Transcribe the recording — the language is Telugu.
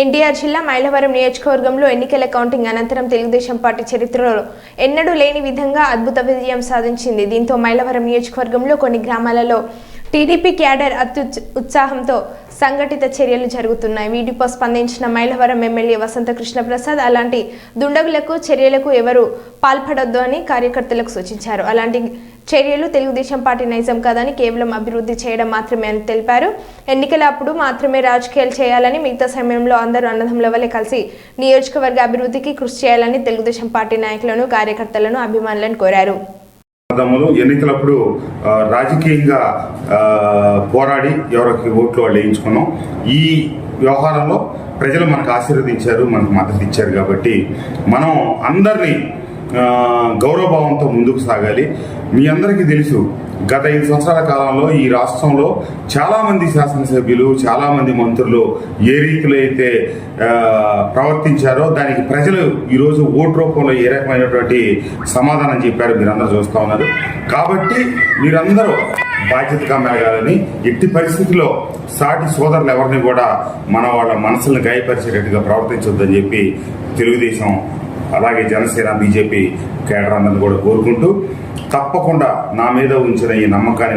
ఎన్టీఆర్ జిల్లా మైలవరం నియోజకవర్గంలో ఎన్నికల కౌంటింగ్ అనంతరం తెలుగుదేశం పార్టీ చరిత్రలో ఎన్నడూ లేని విధంగా అద్భుత విజయం సాధించింది. దీంతో మైలవరం నియోజకవర్గంలో కొన్ని గ్రామాలలో టీడీపీ క్యాడర్ అత్యు ఉత్సాహంతో సంఘటిత చర్యలు జరుగుతున్నాయి. వీటిపై స్పందించిన మైలవరం ఎమ్మెల్యే వసంత కృష్ణప్రసాద్ అలాంటి దుండగులకు చర్యలకు ఎవరు పాల్పడొద్దు అని కార్యకర్తలకు సూచించారు. అలాంటి చర్యలు తెలుగుదేశం పార్టీ నైజం కాదని కేవలం అభివృద్ధి చేయడం మాత్రమే అని తెలిపారు. ఎన్నికల అప్పుడు మాత్రమే రాజకీయాలు చేయాలని మిగతా సమయంలో అందరూ అన్నదమ్ముల వల్లే కలిసి నియోజకవర్గ అభివృద్ధికి కృషి చేయాలని తెలుగుదేశం పార్టీ నాయకులను కార్యకర్తలను అభిమానులను కోరారు. ఎన్నికలప్పుడు రాజకీయంగా పోరాడి ఎవరికి ఓట్లు వాళ్ళు వేయించుకున్నాం. ఈ వ్యవహారంలో ప్రజలు మనకు ఆశీర్వదించారు మనకు మద్దతు ఇచ్చారు కాబట్టి మనం అందరినీ గౌరవభావంతో ముందుకు సాగాలి. మీ అందరికీ తెలుసు గత ఐదు సంవత్సరాల కాలంలో ఈ రాష్ట్రంలో చాలామంది శాసనసభ్యులు చాలామంది మంత్రులు ఏ రీతిలో అయితే ప్రవర్తించారో దానికి ప్రజలు ఈరోజు ఓటు రూపంలో ఏ రకమైనటువంటి సమాధానం చెప్పారు మీరందరూ చూస్తూ ఉన్నారు. కాబట్టి మీరందరూ బాధ్యతగా మెరగాలని ఎట్టి పరిస్థితుల్లో సాటి సోదరులు ఎవరిని కూడా మన వాళ్ళ మనసులను గాయపరిచేటట్టుగా ప్రవర్తించొద్దని చెప్పి తెలుగుదేశం అలాగే జనసేన బీజేపీ కేడర్ అందరిని కూడా కోరుకుంటూ తప్పకుండా నా మీద ఉంచిన ఈ నమ్మకాన్ని